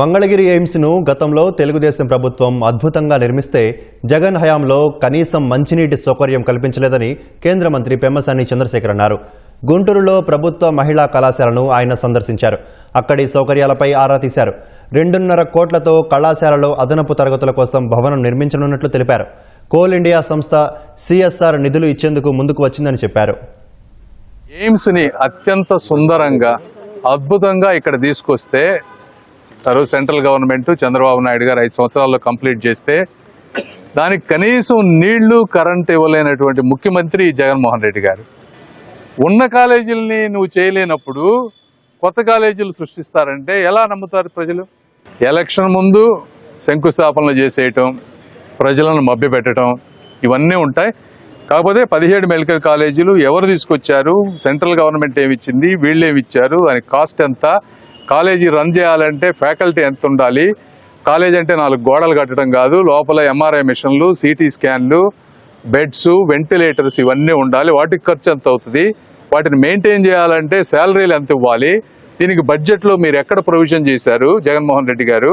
మంగళగిరి ఎయిమ్స్ను గతంలో తెలుగుదేశం ప్రభుత్వం అద్భుతంగా నిర్మిస్తే జగన్ హయాంలో కనీసం మంచినీటి సౌకర్యం కల్పించలేదని కేంద్ర మంత్రి పెమ్మసాని చంద్రశేఖర్ అన్నారు. గుంటూరులో ప్రభుత్వ మహిళా కళాశాలను ఆయన సందర్శించారు. అక్కడి సౌకర్యాలపై ఆరా తీశారు. రెండున్నర కోట్లతో కళాశాలలో అదనపు తరగతుల కోసం భవనం నిర్మించనున్నట్లు తెలిపారు. కోల్ ఇండియా సంస్థ సిఎస్ఆర్ నిధులు ఇచ్చేందుకు ముందుకు వచ్చిందని చెప్పారు. ఎయిమ్స్ని అత్యంత సుందరంగా అద్భుతంగా ఇక్కడ తీసుకొస్తే తర్వాత సెంట్రల్ గవర్నమెంట్ చంద్రబాబు నాయుడు గారు ఐదు సంవత్సరాల్లో కంప్లీట్ చేస్తే దానికి కనీసం నీళ్ళు కరెంట్ ఇవ్వలేనటువంటి ముఖ్యమంత్రి జగన్మోహన్ రెడ్డి గారు. ఉన్న కాలేజీలని నువ్వు చేయలేనప్పుడు కొత్త కాలేజీలు సృష్టిస్తారంటే ఎలా నమ్ముతారు ప్రజలు? ఎలక్షన్ ముందు శంకుస్థాపనలు చేసేయటం ప్రజలను మభ్యపెట్టడం ఇవన్నీ ఉంటాయి. కాకపోతే పదిహేడు మెడికల్ కాలేజీలు ఎవరు తీసుకొచ్చారు? సెంట్రల్ గవర్నమెంట్ ఏమి ఇచ్చింది వీళ్ళు ఏమి ఇచ్చారు దాని కాస్ట్ ఎంత? కాలేజీ రన్ చేయాలంటే ఫ్యాకల్టీ ఎంత ఉండాలి? కాలేజ్ అంటే నాలుగు గోడలు కట్టడం కాదు లోపల ఎంఆర్ఐ మిషన్లు సిటీ స్కాన్లు బెడ్స్ వెంటిలేటర్స్ ఇవన్నీ ఉండాలి. వాటికి ఖర్చు ఎంత అవుతుంది? వాటిని మెయింటైన్ చేయాలంటే శాలరీలు ఎంత ఇవ్వాలి? దీనికి బడ్జెట్లో మీరు ఎక్కడ ప్రొవిజన్ చేశారు? జగన్మోహన్ రెడ్డి గారు?